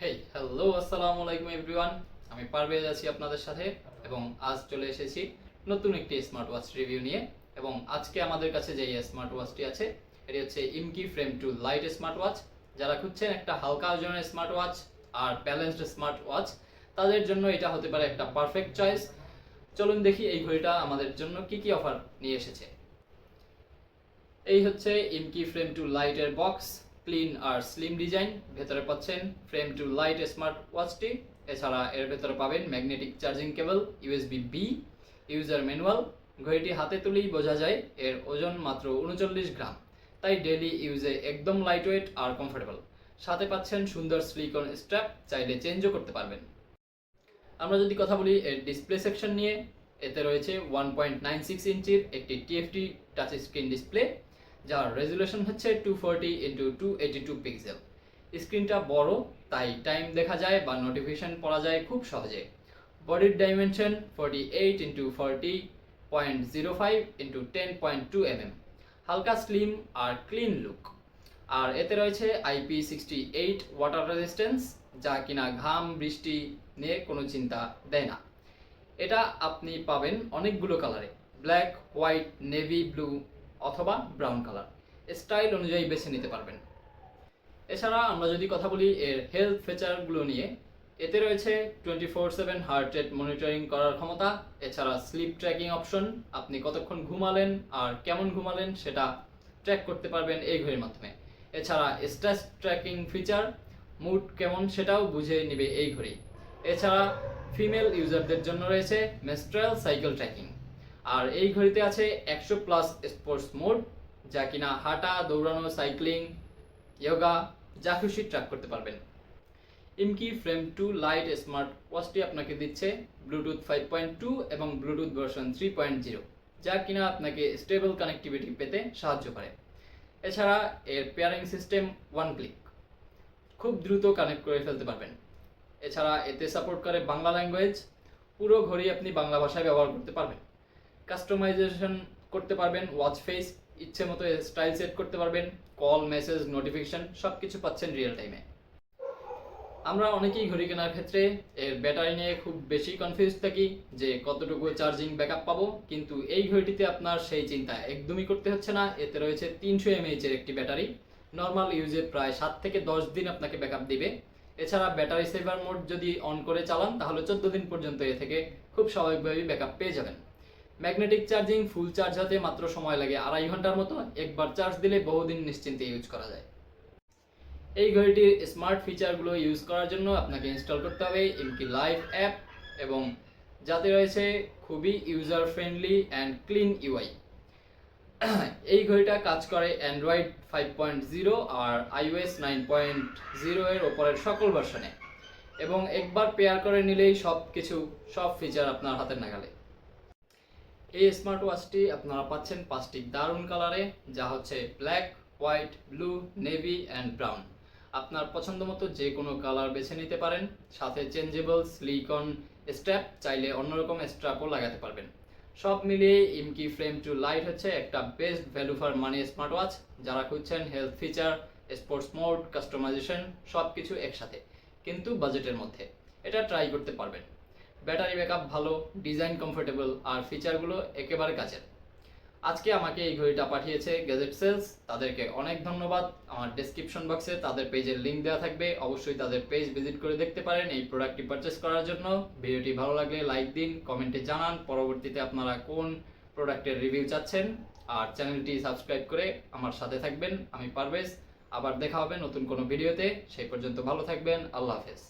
Hey hello আসসালামু আলাইকুম everyone আমি পারভেজ আছি আপনাদের সাথে এবং আজ চলে এসেছি নতুন একটি স্মার্ট ওয়াচ রিভিউ নিয়ে এবং আজকে আমাদের কাছে যে স্মার্ট ওয়াচটি আছে, এটি হচ্ছে Imiki frame two lite smart watch যারা খুঁজছেন একটা হালকা ওজনের স্মার্ট ওয়াচ আর ব্যালেন্সড স্মার্ট ওয়াচ তাদের জন্য এটা হতে পারে একটা পারফেক্ট চয়েস চলুন দেখি এই ঘড়িটা আমাদের জন্য কি কি অফার নিয়ে এসেছে। এই হচ্ছে ইমকি ফ্রেম টু লাইটের বক্স ক্লিন আর স্লিম ডিজাইন ভেতরে পাচ্ছেন ফ্রেম টু লাইট স্মার্ট ওয়াচটি এছাড়া এর ভেতরে পাবেন magnetic charging cable USB B user manual ঘড়িটি হাতে তুলেই বোঝা যায়, এর ওজন মাত্র উনচল্লিশ গ্রাম। তাই ডেলি ইউজে একদম লাইট ওয়েট আর কমফোর্টেবল সাথে পাচ্ছেন সুন্দর স্লিকন স্ট্র্যাপ চাইলে চেঞ্জও করতে পারবেন। আমরা যদি কথা বলি এর ডিসপ্লে সেকশন নিয়ে, এতে রয়েছে ওয়ান পয়েন্ট নাইন সিক্স ইঞ্চির একটি টিএফটি টাচ স্ক্রিন ডিসপ্লে যার রেজুলেশন হচ্ছে two forty into two eighty two pixel স্ক্রিনটা বড়, তাই টাইম দেখা যায় বা নোটিফিকেশন পড়া যায় খুব সহজে। বডির dimension forty eight into forty point zero five into ten point two M M হালকা স্লিম আর ক্লিন লুক আর এতে রয়েছে IP sixty eight water resistance যা কিনা ঘাম, বৃষ্টি নিয়ে কোনো চিন্তা দেয় না। এটা আপনি পাবেন অনেকগুলো কালারে ব্ল্যাক হোয়াইট নেভি ব্লু অথবা ব্রাউন কালার স্টাইল অনুযায়ী বেছে নিতে পারবেন। এছাড়া আমরা যদি কথা বলি এর হেলথ ফিচারগুলো নিয়ে, এতে রয়েছে twenty four seven heart rate monitoring করার ক্ষমতা, এছাড়া স্লিপ ট্র্যাকিং অপশন আপনি কতক্ষণ ঘুমালেন আর কেমন ঘুমালেন সেটা ট্র্যাক করতে পারবেন এই ঘড়ির মাধ্যমে। এছাড়া স্ট্রেস ট্র্যাকিং ফিচার মুড কেমন সেটাও বুঝে নেবে এই ঘড়ি। এছাড়া ফিমেল ইউজারদের জন্য রয়েছে মেস্ট্রাল সাইকেল ট্র্যাকিং আর এই ঘড়িতে আছে একশো প্লাস স্পোর্টস মোড যা কিনা হাঁটা, দৌড়ানো সাইক্লিং যোগা যা খুশি ট্র্যাক করতে পারবেন। Imiki frame two lite smart ওয়াচটি আপনাকে দিচ্ছে ব্লুটুথ ফাইভ পয়েন্ট টু এবং bluetooth version three point zero যা কিনা আপনাকে স্টেবল কানেক্টিভিটি পেতে সাহায্য করে। এছাড়া এর পেয়ারিং সিস্টেম ওয়ান ক্লিক খুব দ্রুত কানেক্ট করে ফেলতে পারবেন। এছাড়া এতে সাপোর্ট করে বাংলা ল্যাঙ্গুয়েজ পুরো ঘড়ি আপনি বাংলা ভাষায় ব্যবহার করতে পারবেন। কাস্টমাইজেশন করতে পারবেন ওয়াচ ফেস ইচ্ছে মতো স্টাইল সেট করতে পারবেন কল মেসেজ নোটিফিকেশন সব কিছু পাচ্ছেন রিয়েল টাইমে আমরা অনেকেই ঘড়ি কেনার ক্ষেত্রে এর ব্যাটারি নিয়ে খুব বেশি কনফিউজ থাকি যে কতটুকু চার্জিং ব্যাকআপ পাবো, কিন্তু এই ঘড়িটিতে আপনার সেই চিন্তা একদমই করতে হচ্ছে না। এতে রয়েছে তিনশো এমএইচ এর একটি ব্যাটারি নর্মাল ইউজে প্রায় সাত থেকে দশ দিন আপনাকে ব্যাকআপ দিবে। এছাড়া ব্যাটারি সেভার মোড যদি অন করে চালান, তাহলে চোদ্দ দিন পর্যন্ত এ থেকে খুব স্বাভাবিকভাবেই ব্যাকআপ পেয়ে যাবেন। ম্যাগনেটিক চার্জিং, ফুল চার্জ হতে মাত্র সময় লাগে। আড়াই ঘণ্টার মতো একবার চার্জ দিলে বহুদিন নিশ্চিন্তে ইউজ করা যায়। এই ঘড়িটির স্মার্ট ফিচারগুলো ইউজ করার জন্য আপনাকে ইনস্টল করতে হবে ইমকি লাইভ অ্যাপ এবং যাতে রয়েছে খুবই user friendly and clean UI এই ঘড়িটা কাজ করে অ্যান্ড্রয়েড ফাইভ পয়েন্ট জিরো আর আইওএস নাইন পয়েন্ট জিরো এর ওপরের সকল ভার্সনে এবং একবার পেয়ার করে নিলেই সব কিছু সব ফিচার আপনার হাতের নাগালে। এই স্মার্ট ওয়াচটি আপনারা পাচ্ছেন পাঁচটি দারুণ কালারে যা হচ্ছে black white blue navy and brown আপনার পছন্দ মতো যে কোনো কালার বেছে নিতে পারেন, সাথে চেঞ্জেবল স্লিকন স্ট্র্যাপ চাইলে অন্যরকম স্ট্র্যাপও লাগাতে পারবেন। সব মিলিয়ে ইমকি ফ্রেম টু লাইট হচ্ছে একটা best value for money smart watch যারা খুঁজছেন health feature sports mode customisation সব কিছু একসাথে, কিন্তু বাজেটের মধ্যে। এটা ট্রাই করতে পারবেন। ব্যাটারি ব্যাকআপ ভালো, ডিজাইন কমফোর্টেবল আর ফিচারগুলো একেবারে কাছের। আজকে আমাকে এই ঘড়িটা পাঠিয়েছে গ্যাজেট সেলস তাদেরকে অনেক ধন্যবাদ। আমার ডেসক্রিপশন বক্সে তাদের পেজের লিঙ্ক দেওয়া থাকবে। অবশ্যই তাদের পেজ ভিজিট করে দেখতে পারেন এই প্রোডাক্টটি পারচেস করার জন্য। ভিডিওটি ভালো লাগলে লাইক দিন কমেন্টে জানান, পরবর্তীতে আপনারা কোন প্রোডাক্টের রিভিউ চাচ্ছেন। আর চ্যানেলটি সাবস্ক্রাইব করে আমার সাথে থাকবেন। আমি পারভেজ, আবার দেখা হবে নতুন কোনো ভিডিওতে সেই পর্যন্ত ভালো থাকবেন, আল্লাহ হাফেজ।